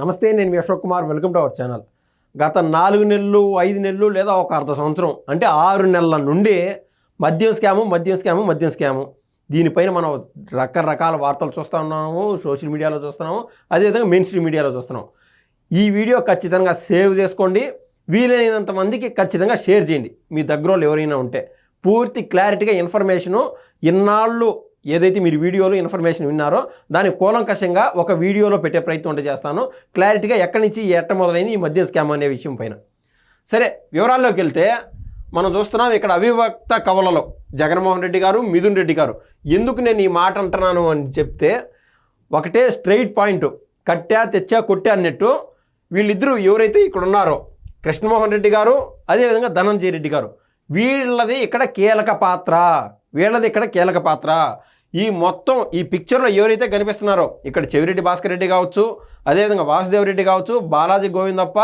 నమస్తే నేను మీ Ashok Kumar. Welcome to our channel. గత నాలుగు నెలలు ఐదు నెలలు లేదా ఒక అర్ధ సంవత్సరం అంటే ఆరు నెలల నుండి మద్యం స్కాము మద్యం స్కాము మద్యం స్కాము. దీనిపైన మనం రకరకాల వార్తలు చూస్తూ ఉన్నాము సోషల్ మీడియాలో చూస్తున్నాము అదేవిధంగా మెయిన్ స్ట్రీమ్ మీడియాలో చూస్తున్నాం. ఈ వీడియో ఖచ్చితంగా సేవ్ చేసుకోండి. వీలైనంత మందికి ఖచ్చితంగా షేర్ చేయండి. మీ దగ్గర వాళ్ళు ఎవరైనా ఉంటే పూర్తి క్లారిటీగా ఇన్ఫర్మేషను ఇన్నాళ్ళు ఏదైతే మీరు వీడియోలో ఇన్ఫర్మేషన్ విన్నారో దాని కూలంకషంగా ఒక వీడియోలో పెట్టే ప్రయత్నం ఉంటే చేస్తాను. క్లారిటీగా ఎక్కడి నుంచి ఎట్ట మొదలైంది ఈ మద్యం స్కామ్ అనే విషయం పైన. సరే వివరాల్లోకి వెళ్తే మనం చూస్తున్నాం ఇక్కడ అవివక్త కవలలో. జగన్మోహన్ రెడ్డి గారు మిథున్ రెడ్డి గారు. ఎందుకు నేను ఈ మాట అంటున్నాను అని చెప్తే ఒకటే స్ట్రైట్ పాయింట్ కట్టా తెచ్చా కొట్టా అన్నట్టు వీళ్ళిద్దరూ ఎవరైతే ఇక్కడ ఉన్నారో కృష్ణమోహన్ రెడ్డి గారు అదేవిధంగా ధనంజయ రెడ్డి గారు వీళ్ళది ఇక్కడ కీలక పాత్ర. వీళ్ళది ఇక్కడ కీలక పాత్ర. ఈ మొత్తం ఈ పిక్చర్లో ఎవరైతే కనిపిస్తున్నారో ఇక్కడ చెవిరెడ్డి భాస్కర్ రెడ్డి కావచ్చు అదేవిధంగా వాసుదేవ్ రెడ్డి కావచ్చు బాలాజీ గోవిందప్ప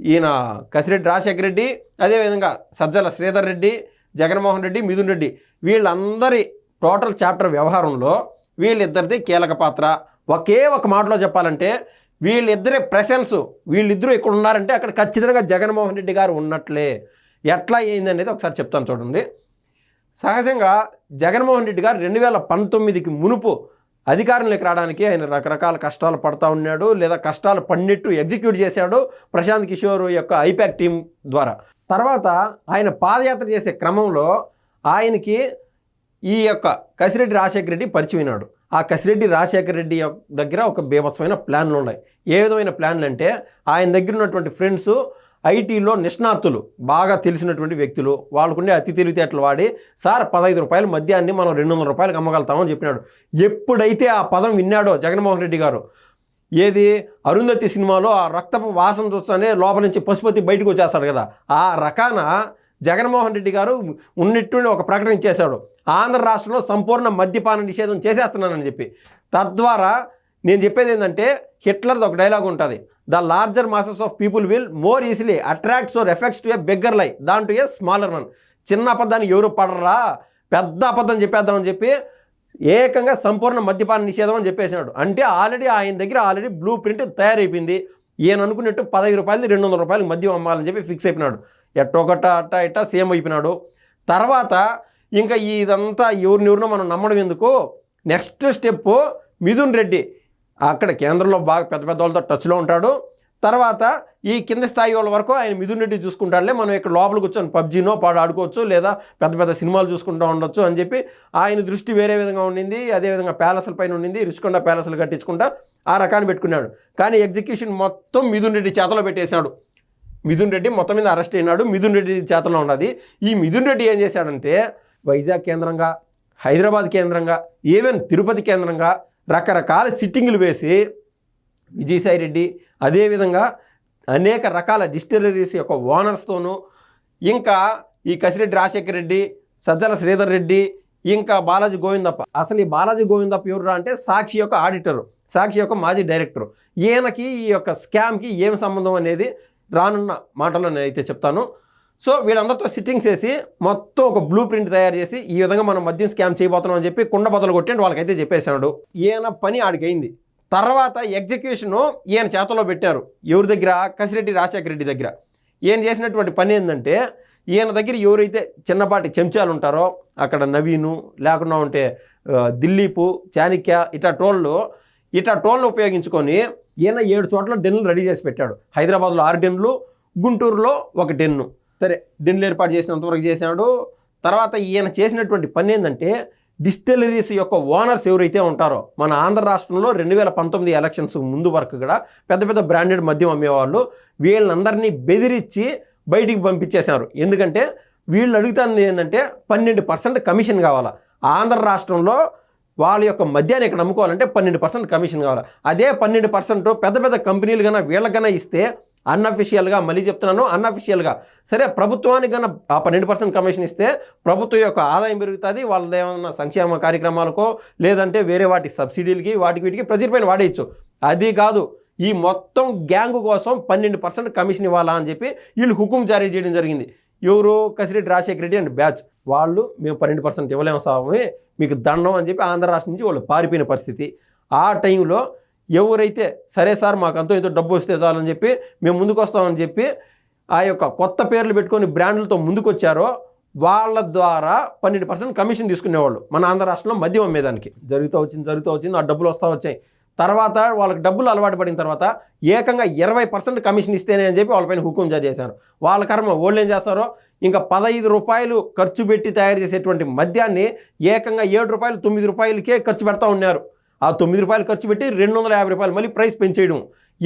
ఈయన కసిరెడ్డి రాజశేఖర రెడ్డి అదేవిధంగా సజ్జల శ్రీధర్ రెడ్డి జగన్మోహన్ రెడ్డి మిథున్ రెడ్డి వీళ్ళందరి టోటల్ చాప్టర్ వ్యవహారంలో వీళ్ళిద్దరిది కీలక పాత్ర. ఒకే ఒక మాటలో చెప్పాలంటే వీళ్ళిద్దరి ప్రెసెన్స్ వీళ్ళిద్దరూ ఇక్కడ ఉన్నారంటే అక్కడ ఖచ్చితంగా జగన్మోహన్ రెడ్డి గారు ఉన్నట్లే. ఎట్లా అయింది అనేది ఒకసారి చెప్తాను చూడండి. సహజంగా జగన్మోహన్ రెడ్డి గారు రెండు వేల పంతొమ్మిదికి మునుపు అధికారంలోకి రావడానికి ఆయన రకరకాల కష్టాలు పడతా ఉన్నాడు లేదా కష్టాలు పడినట్టు ఎగ్జిక్యూట్ చేశాడు ప్రశాంత్ కిషోర్ యొక్క ఐపాక్ టీం ద్వారా. తర్వాత ఆయన పాదయాత్ర చేసే క్రమంలో ఆయనకి ఈ యొక్క కసిరెడ్డి రాజశేఖర రెడ్డి పరిచయమైనాడు ఆ కసిరెడ్డి రాజశేఖర రెడ్డి యొక్క దగ్గర ఒక బీభత్సమైన ప్లాన్లు ఉన్నాయి. ఏ విధమైన ప్లాన్లు అంటే ఆయన దగ్గర ఉన్నటువంటి ఫ్రెండ్స్ ఐటీలో నిష్ణాతులు బాగా తెలిసినటువంటి వ్యక్తులు వాళ్ళకుండే అతి తెలివితేటలు వాడి సార్ పదహైదు రూపాయలు మద్యాన్ని మనం రెండు వందల రూపాయలకు అమ్మగలుగుతామని చెప్పినాడు. ఎప్పుడైతే ఆ పదం విన్నాడో జగన్మోహన్ రెడ్డి గారు ఏది? అరుంధతి సినిమాలో ఆ రక్తపు వాసన చూస్తేనే లోపల నుంచి పశుపతి బయటకు వచ్చేస్తాడు కదా. ఆ రకాన జగన్మోహన్ రెడ్డి గారు ఉన్నట్టుండి ఒక ప్రకటన చేశాడు. ఆంధ్ర రాష్ట్రంలో సంపూర్ణ మద్యపాన నిషేధం చేసేస్తున్నానని చెప్పి. తద్వారా నేను చెప్పేది ఏంటంటే హిట్లర్ది ఒక డైలాగ్ ఉంటుంది. The larger masses of people will more easily attracts or affects to a bigger lie than to a smaller one. చిన్న అబద్ధాన్ని ఎవరు పడరా? పెద్ద అబద్ధం చెప్పేద్దామని చెప్పి ఏకంగా సంపూర్ణ మద్యపాన నిషేధం అని చెప్పేసినాడు. అంటే ఆల్రెడీ ఆయన దగ్గర ఆల్రెడీ బ్లూ ప్రింట్ తయారైపోయింది. ఈయన అనుకున్నట్టు పదహైదు రూపాయలు రెండు వందల రూపాయలు మద్యం అమ్మాలని చెప్పి ఫిక్స్ అయిపోయినాడు. ఎట్టొకట అట్ట ఇట్ట సేమ్ అయిపోయినాడు. తర్వాత ఇంకా ఇదంతా ఎవరినెవరినో మనం నమ్మడం ఎందుకు? Next step Mithun Reddy. అక్కడ కేంద్రంలో బాగా పెద్ద పెద్ద వాళ్ళతో టచ్లో ఉంటాడు. తర్వాత ఈ కింద స్థాయి వాళ్ళ వరకు ఆయన మిథున్ రెడ్డి చూసుకుంటాడులే. మనం ఇక్కడ లోపల కూర్చొని పబ్జీనో పాడు ఆడుకోవచ్చు లేదా పెద్ద పెద్ద సినిమాలు చూసుకుంటూ ఉండొచ్చు అని చెప్పి ఆయన దృష్టి వేరే విధంగా ఉండింది. అదేవిధంగా ప్యాలెస్ల పైన ఉండింది. రుచికొండ ప్యాలెస్లు కట్టించుకుంటా ఆ రకాన్ని పెట్టుకున్నాడు. కానీ ఎగ్జిక్యూషన్ మొత్తం మిథున్ రెడ్డి చేతలో పెట్టేశాడు. మిథున్ రెడ్డి మొత్తం మీద అరెస్ట్ అయినాడు. మిథున్ రెడ్డి చేతలో ఉన్నది. ఈ మిథున్ రెడ్డి ఏం చేశాడంటే వైజాగ్ కేంద్రంగా హైదరాబాద్ కేంద్రంగా ఈవెన్ తిరుపతి కేంద్రంగా రకరకాల సిట్టింగులు వేసి విజయసాయి రెడ్డి అదేవిధంగా అనేక రకాల డిస్టిలరీస్ యొక్క ఓనర్స్తోనూ ఇంకా ఈ కసిరెడ్డి రాజశేఖర రెడ్డి సజ్జల శ్రీధర్ రెడ్డి ఇంకా బాలాజీ గోవిందప్ప. అసలు ఈ బాలాజీ గోవిందప్ప ఎవరు అంటే సాక్షి యొక్క ఆడిటరు సాక్షి యొక్క మాజీ డైరెక్టరు. ఈయనకి ఈ యొక్క స్కామ్కి ఏం సంబంధం అనేది రానున్న మాటల్లో నేనైతే అయితే చెప్తాను. సో వీళ్ళందరితో సిట్టింగ్స్ వేసి మొత్తం ఒక బ్లూ ప్రింట్ తయారు చేసి ఈ విధంగా మనం మద్యం స్కామ్ చేయబోతున్నాం అని చెప్పి కుండ బదులు కొట్టి వాళ్ళకైతే చెప్పేశాడు. ఈయన పని ఆడికైంది. తర్వాత ఎగ్జిక్యూషను ఈయన చేతలో పెట్టారు. ఎవరి దగ్గర? కసిరెడ్డి రాజశేఖర రెడ్డి దగ్గర. ఈయన చేసినటువంటి పని ఏంటంటే ఈయన దగ్గర ఎవరైతే చిన్నపాటి చెంచాలు ఉంటారో అక్కడ నవీను లేకుండా ఉంటే ఆ, దిలీపు ఇటా ఇట్లా టోళ్ళు ఇట్లా టోల్ను ఉపయోగించుకొని ఈయన ఏడు చోట్ల డెన్లు రెడీ చేసి పెట్టాడు. హైదరాబాద్లో ఆరు డెన్లు గుంటూరులో ఒక డెన్ను. సరే డెన్లు ఏర్పాటు చేసినంతవరకు చేశాడు. తర్వాత ఈయన చేసినటువంటి పని ఏంటంటే డిస్టిలరీస్ యొక్క ఓనర్స్ ఎవరైతే ఉంటారో మన ఆంధ్ర రాష్ట్రంలో రెండు వేల పంతొమ్మిది ఎలక్షన్స్ ముందు వరకు కూడా పెద్ద పెద్ద బ్రాండెడ్ మద్యం అమ్మేవాళ్ళు వీళ్ళందరినీ బెదిరించి బయటికి పంపించేశారు. ఎందుకంటే వీళ్ళు అడుగుతుంది ఏంటంటే పన్నెండు పర్సెంట్ కమిషన్ కావాలా. ఆంధ్ర రాష్ట్రంలో వాళ్ళ యొక్క మద్యాన్ని ఇక్కడ అమ్ముకోవాలంటే పన్నెండు పర్సెంట్ కమిషన్ కావాలి. అదే పన్నెండు పర్సెంట్ పెద్ద పెద్ద కంపెనీలు కన్నా వీళ్ళకన్నా ఇస్తే అన్అఫిషియల్గా మళ్ళీ చెప్తున్నాను అన్అఫిషియల్గా సరే ప్రభుత్వానికి కన్నా ఆ పన్నెండు పర్సెంట్ కమిషన్ ఇస్తే ప్రభుత్వం యొక్క ఆదాయం పెరుగుతుంది వాళ్ళది ఏమైనా సంక్షేమ కార్యక్రమాలకో లేదంటే వేరే వాటి సబ్సిడీలకి వాటికి వీటికి ప్రజలపైన వాడేయచ్చు. అది కాదు ఈ మొత్తం గ్యాంగ్ కోసం పన్నెండు పర్సెంట్ కమిషన్ ఇవ్వాలా అని చెప్పి వీళ్ళు హుకుం జారీ చేయడం జరిగింది. ఎవరు కసిరెడ్డి రాజశేఖర రెడ్డి అండ్ బ్యాచ్. వాళ్ళు మేము పన్నెండు పర్సెంట్ ఇవ్వలేము స్వామి మీకు దండం అని చెప్పి ఆంధ్ర రాష్ట్రం నుంచి వాళ్ళు పారిపోయిన పరిస్థితి. ఆ టైంలో ఎవరైతే సరే సార్ మాకు అంతో ఇంతో డబ్బు వస్తే చాలని చెప్పి మేము ముందుకు వస్తామని చెప్పి ఆ యొక్క కొత్త పేర్లు పెట్టుకొని బ్రాండ్లతో ముందుకు వచ్చారో వాళ్ళ ద్వారా పన్నెండు పర్సెంట్ కమిషన్ తీసుకునేవాళ్ళు మన ఆంధ్ర రాష్ట్రంలో మద్యం అమ్మేదానికి. జరుగుతూ వచ్చింది జరుగుతూ వచ్చింది ఆ డబ్బులు వస్తూ వచ్చాయి. తర్వాత వాళ్ళకి డబ్బులు అలవాటు పడిన తర్వాత ఏకంగా ఇరవై పర్సెంట్ కమిషన్ ఇస్తేనే అని చెప్పి వాళ్ళపైన హుకుం జారీ చేశారు వాళ్ళ కర్మ వాళ్ళు ఏం చేస్తారో ఇంకా పదహైదు రూపాయలు ఖర్చు పెట్టి తయారు చేసేటువంటి మద్యాన్ని ఏకంగా ఏడు రూపాయలు తొమ్మిది రూపాయలకే ఖర్చు పెడతా ఉన్నారు. ఆ తొమ్మిది రూపాయలు ఖర్చు పెట్టి రెండు వందల యాభై రూపాయలు మళ్ళీ ప్రైస్ పెంచేయడం.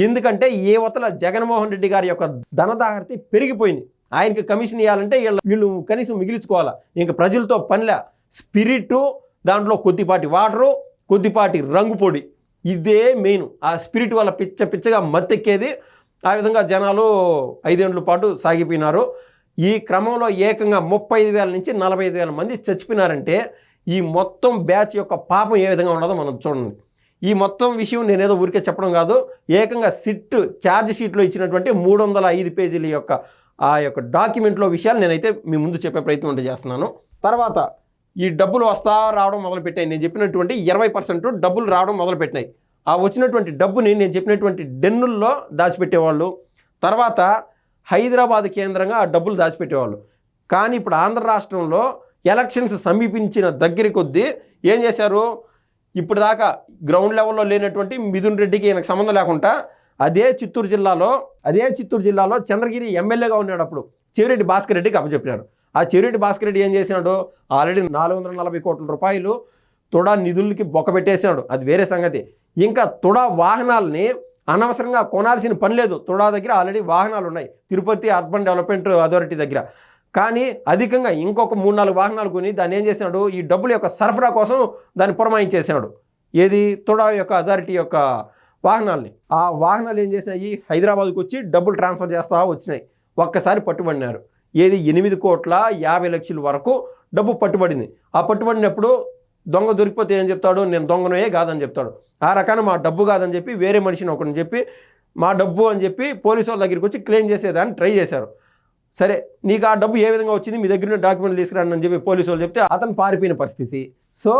ఎందుకంటే ఏ వతల జగన్మోహన్ రెడ్డి గారి యొక్క ధనదాహర్తి పెరిగిపోయింది. ఆయనకి కమిషన్ ఇవ్వాలంటే వీళ్ళు వీళ్ళు కనీసం మిగిలించుకోవాలా. ఇంకా ప్రజలతో పనిలే స్పిరిట్ దాంట్లో కొద్దిపాటి వాటరు కొద్దిపాటి రంగు పొడి. ఇదే మెయిన్. ఆ స్పిరిట్ వల్ల పిచ్చ పిచ్చగా మత్తెక్కేది. ఆ విధంగా జనాలు ఐదేండ్ల పాటు సాగిపోయినారు. ఈ క్రమంలో ఏకంగా ముప్పై ఐదు వేల నుంచి నలభై ఐదు వేల మంది చచ్చిపోయినారంటే ఈ మొత్తం బ్యాచ్ యొక్క పాపం ఏ విధంగా ఉన్నదో మనం చూడండి. ఈ మొత్తం విషయం నేనేదో ఊరికే చెప్పడం కాదు. ఏకంగా సిట్ ఛార్జ్ షీట్లో ఇచ్చినటువంటి మూడు వందల ఐదు పేజీల యొక్క ఆ యొక్క డాక్యుమెంట్లో విషయాలు నేనైతే మీ ముందు చెప్పే ప్రయత్నం అంటే చేస్తున్నాను. తర్వాత ఈ డబ్బులు వస్తా రావడం మొదలుపెట్టాయి. నేను చెప్పినటువంటి ఇరవై పర్సెంట్ డబ్బులు రావడం మొదలుపెట్టినాయి. ఆ వచ్చినటువంటి డబ్బుని నేను చెప్పినటువంటి డెన్నుల్లో దాచిపెట్టేవాళ్ళు. తర్వాత హైదరాబాద్ కేంద్రంగా ఆ డబ్బులు దాచిపెట్టేవాళ్ళు. కానీ ఇప్పుడు ఆంధ్ర రాష్ట్రంలో ఎలక్షన్స్ సమీపించిన దగ్గర కొద్దీ ఏం చేశారు? ఇప్పుడు దాకా గ్రౌండ్ లెవెల్లో లేనటువంటి మిథున్ రెడ్డికి ఈయనకు సంబంధం లేకుండా అదే చిత్తూరు జిల్లాలో అదే చిత్తూరు జిల్లాలో చంద్రగిరి ఎమ్మెల్యేగా ఉన్నాడు అప్పుడు. చెవిరెడ్డి భాస్కర్ రెడ్డికి అప్పచెప్పినాడు ఆ చెవిరెడ్డి భాస్కర్ రెడ్డి ఏం చేసినాడు? ఆల్రెడీ నాలుగు వందల నలభై కోట్ల రూపాయలు తుడా నిధులకి బొక్క అది వేరే సంగతి. ఇంకా తుడా వాహనాలని అనవసరంగా కొనాల్సిన పని లేదు. తుడా దగ్గర ఆల్రెడీ వాహనాలు ఉన్నాయి తిరుపతి అర్బన్ డెవలప్మెంట్ అథారిటీ దగ్గర. కానీ అధికంగా ఇంకొక మూడు నాలుగు వాహనాలు కొని దాన్ని ఏం చేసినాడు? ఈ డబ్బుల యొక్క సరఫరా కోసం దాన్ని పురమాయించేసినాడు ఏది? తుడా యొక్క అథారిటీ యొక్క వాహనాల్ని. ఆ వాహనాలు ఏం చేసినాయి? హైదరాబాద్కి వచ్చి డబ్బులు ట్రాన్స్ఫర్ చేస్తా వచ్చినాయి. ఒక్కసారి పట్టుబడినారు. ఏది? ఎనిమిది కోట్ల యాభై లక్షల వరకు డబ్బు పట్టుబడింది. ఆ పట్టుబడినప్పుడు దొంగ దొరికిపోతే ఏం చెప్తాడు? నేను దొంగనే కాదని చెప్తాడు. ఆ రకాన మా డబ్బు కాదని చెప్పి వేరే మనిషిని ఒకరిని చెప్పి మా డబ్బు అని చెప్పి పోలీసు వాళ్ళ దగ్గరికి వచ్చి క్లెయిమ్ చేసేదాన్ని ట్రై చేశారు. సరే నీకు ఆ డబ్బు ఏ విధంగా వచ్చింది? మీ దగ్గర డాక్యుమెంట్లు తీసుకురండి అని చెప్పి పోలీసు వాళ్ళు చెప్తే అతను పారిపోయిన పరిస్థితి. సో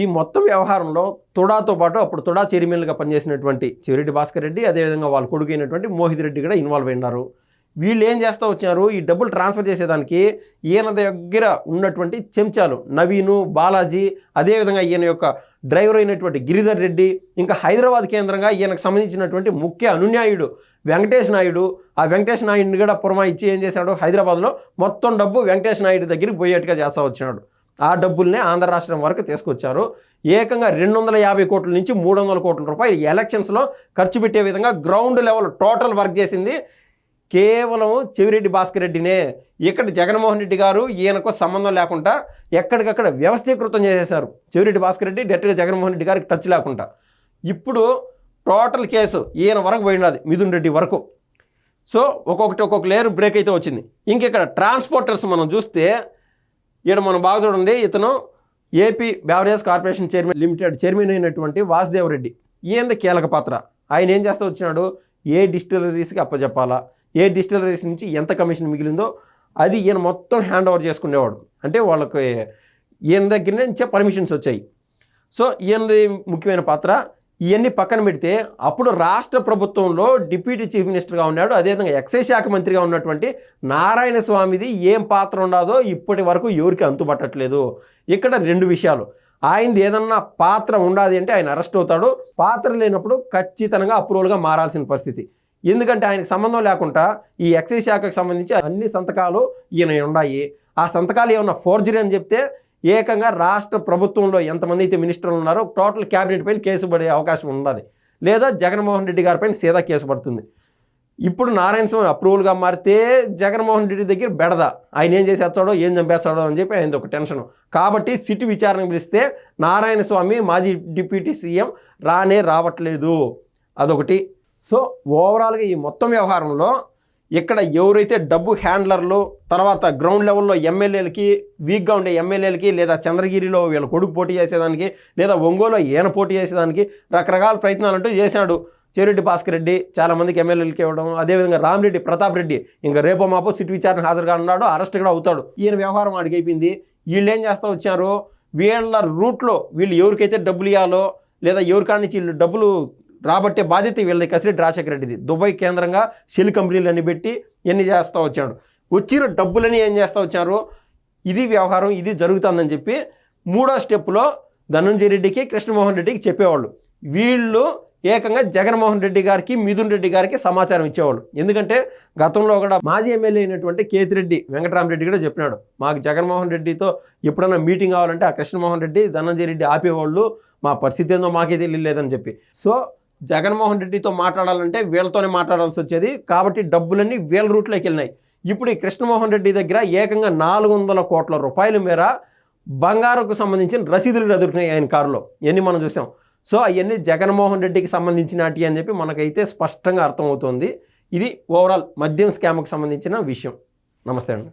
ఈ మొత్తం వ్యవహారంలో తుడాతో పాటు అప్పుడు తుడా చైర్మన్గా పనిచేసినటువంటి చివరెడ్డి భాస్కర్ రెడ్డి అదేవిధంగా వాళ్ళ కొడుకు అయినటువంటి మోహిత్ రెడ్డి కూడా ఇన్వాల్వ్ అయినారు. వీళ్ళు ఏం చేస్తూ వచ్చారు ఈ డబ్బులు ట్రాన్స్ఫర్ చేసేదానికి ఈయన దగ్గర ఉన్నటువంటి చెంచాలు నవీను బాలాజీ అదేవిధంగా ఈయన యొక్క డ్రైవర్ అయినటువంటి గిరిధర్ రెడ్డి ఇంకా హైదరాబాద్ కేంద్రంగా ఈయనకు సంబంధించినటువంటి ముఖ్య అనున్యాయుడు వెంకటేష్ నాయుడు. ఆ వెంకటేష్ నాయుడిని కూడా పురమాయిచ్చి ఏం చేశాడు? హైదరాబాద్లో మొత్తం డబ్బు వెంకటేష్ నాయుడు దగ్గరికి పోయేట్టుగా చేస్తా వచ్చినాడు. ఆ డబ్బుల్నే ఆంధ్ర రాష్ట్రం వరకు తీసుకొచ్చారు. ఏకంగా రెండు వందల యాభై కోట్ల నుంచి మూడు వందల కోట్ల రూపాయలు ఎలక్షన్స్లో ఖర్చు పెట్టే విధంగా గ్రౌండ్ లెవెల్ టోటల్ వర్క్ చేసింది. కేవలం చెవిరెడ్డి భాస్కర్ రెడ్డినే ఇక్కడ జగన్మోహన్ రెడ్డి గారు ఈయనకు సంబంధం లేకుండా ఎక్కడికక్కడ వ్యవస్థీకృతం చేసేశారు. చెవిరెడ్డి భాస్కర్ రెడ్డి డైరెక్ట్గా జగన్మోహన్ రెడ్డి గారికి టచ్ లేకుండా. ఇప్పుడు టోటల్ కేసు ఈయన వరకు పోయినది మిథున్ రెడ్డి వరకు. సో ఒక్కొక్కటి ఒక్కొక్క లేయర్ బ్రేక్ అయితే వచ్చింది. ఇంకెక్కడ ట్రాన్స్పోర్టర్స్ మనం చూస్తే ఇక్కడ మనం బాగా చూడండి ఇతను AP beverage corporation chairman limited chairman అయినటువంటి వాసుదేవరెడ్డి ఈయన కీలక పాత్ర. ఆయన ఏం చేస్తూ వచ్చినాడు? ఏ డిస్టిలరీస్కి అప్పచెప్పాలా ఏ డిస్టిలరీస్ నుంచి ఎంత కమిషన్ మిగిలిందో అది ఈయన మొత్తం హ్యాండ్ ఓవర్ చేసుకునేవాడు. అంటే వాళ్ళకి ఈయన దగ్గర నుంచే పర్మిషన్స్ వచ్చాయి. సో ఈయనది ముఖ్యమైన పాత్ర. ఇవన్నీ పక్కన పెడితే అప్పుడు రాష్ట్ర ప్రభుత్వంలో డిప్యూటీ చీఫ్ మినిస్టర్గా ఉన్నాడు. అదేవిధంగా ఎక్సైజ్ శాఖ మంత్రిగా ఉన్నటువంటి నారాయణ స్వామిది ఏం పాత్ర ఉండదో ఇప్పటి వరకు ఎవరికి అంతుపట్టట్లేదు. ఇక్కడ రెండు విషయాలు. ఆయనది ఏదన్నా పాత్ర ఉండాలి అంటే ఆయన అరెస్ట్ అవుతాడు. పాత్ర లేనప్పుడు ఖచ్చితంగా అప్రూవల్గా మారాల్సిన పరిస్థితి. ఎందుకంటే ఆయనకు సంబంధం లేకుండా ఈ ఎక్సైజ్ శాఖకు సంబంధించి అన్ని సంతకాలు ఈయన ఉన్నాయి ఆ సంతకాలు ఏమన్నా ఫోర్జరీ అని చెప్తే ఏకంగా రాష్ట్ర ప్రభుత్వంలో ఎంతమంది అయితే మినిస్టర్లు ఉన్నారో టోటల్ క్యాబినెట్ పైన కేసు పడే అవకాశం ఉన్నది. లేదా జగన్మోహన్ రెడ్డి గారి పైన సీదా కేసు పడుతుంది. ఇప్పుడు నారాయణ స్వామి అప్రూవల్గా మారితే జగన్మోహన్ రెడ్డి దగ్గర బెడద. ఆయన ఏం చేసేస్తాడో ఏం చంపేస్తాడో అని చెప్పి ఆయన ఒక టెన్షన్. కాబట్టి సిట్ విచారణ పిలిస్తే నారాయణ స్వామి మాజీ డిప్యూటీ సీఎం రానే రావట్లేదు. అదొకటి. సో ఓవరాల్గా ఈ మొత్తం వ్యవహారంలో ఇక్కడ ఎవరైతే డబ్బు హ్యాండ్లర్లు తర్వాత గ్రౌండ్ లెవెల్లో ఎమ్మెల్యేలకి వీక్గా ఉండే ఎమ్మెల్యేలకి లేదా చంద్రగిరిలో వీళ్ళ కొడుకు పోటీ చేసేదానికి లేదా ఒంగోలో ఈయన పోటీ చేసేదానికి రకరకాల ప్రయత్నాలు అంటూ చేశాడు చెరెడ్డి భాస్కర్ రెడ్డి. చాలామందికి ఎమ్మెల్యేలకి ఇవ్వడం అదేవిధంగా రామిరెడ్డి ప్రతాప్ రెడ్డి. ఇంకా రేపో మాపో సిట్ విచారణ హాజరుగా ఉన్నాడు అరెస్ట్ కూడా అవుతాడు. ఈయన వ్యవహారం ఆడికైపోయింది వీళ్ళు ఏం చేస్తూ వచ్చారు? వీళ్ళ రూట్లో వీళ్ళు ఎవరికైతే డబ్బులు ఇవ్వాలో లేదా ఎవరికాడ నుంచి వీళ్ళు డబ్బులు రాబట్టే బాధ్యత వీళ్ళది కసిరెడ్డి రాజశేఖర రెడ్డిది. దుబాయ్ కేంద్రంగా సెల్ కంపెనీలన్నీ పెట్టి ఎన్ని చేస్తూ వచ్చాడు? వచ్చిన డబ్బులని ఏం చేస్తూ వచ్చారు? ఇది వ్యవహారం ఇది జరుగుతుందని చెప్పి మూడో స్టెప్లో ధనంజయ రెడ్డికి కృష్ణమోహన్ రెడ్డికి చెప్పేవాళ్ళు. వీళ్ళు ఏకంగా జగన్మోహన్ రెడ్డి గారికి మిథున్ రెడ్డి గారికి సమాచారం ఇచ్చేవాళ్ళు. ఎందుకంటే గతంలో కూడా మాజీ ఎమ్మెల్యే అయినటువంటి కేతిరెడ్డి వెంకటరామరెడ్డి కూడా చెప్పినాడు. మాకు జగన్మోహన్ రెడ్డితో ఎప్పుడైనా మీటింగ్ కావాలంటే ఆ కృష్ణమోహన్ రెడ్డి ధనంజయ రెడ్డి ఆపేవాళ్ళు. మా పరిస్థితి ఏందో మాకే తెలియలేదని చెప్పి. సో జగన్మోహన్ రెడ్డితో మాట్లాడాలంటే వీళ్ళతోనే మాట్లాడాల్సి వచ్చేది. కాబట్టి డబ్బులన్నీ వీళ్ళ రూట్లోకి వెళ్ళినాయి. ఇప్పుడు ఈ కృష్ణమోహన్ రెడ్డి దగ్గర ఏకంగా నాలుగు వందల కోట్ల రూపాయల మేర బంగారుకు సంబంధించిన రసీదులు ఎదురుకున్నాయి ఆయన కారులో. ఇవన్నీ మనం చూసాం. సో అవన్నీ జగన్మోహన్ రెడ్డికి సంబంధించినటి అని చెప్పి మనకైతే స్పష్టంగా అర్థమవుతుంది. ఇది ఓవరాల్ మద్యం స్కామ్కి సంబంధించిన విషయం. నమస్తే అండి.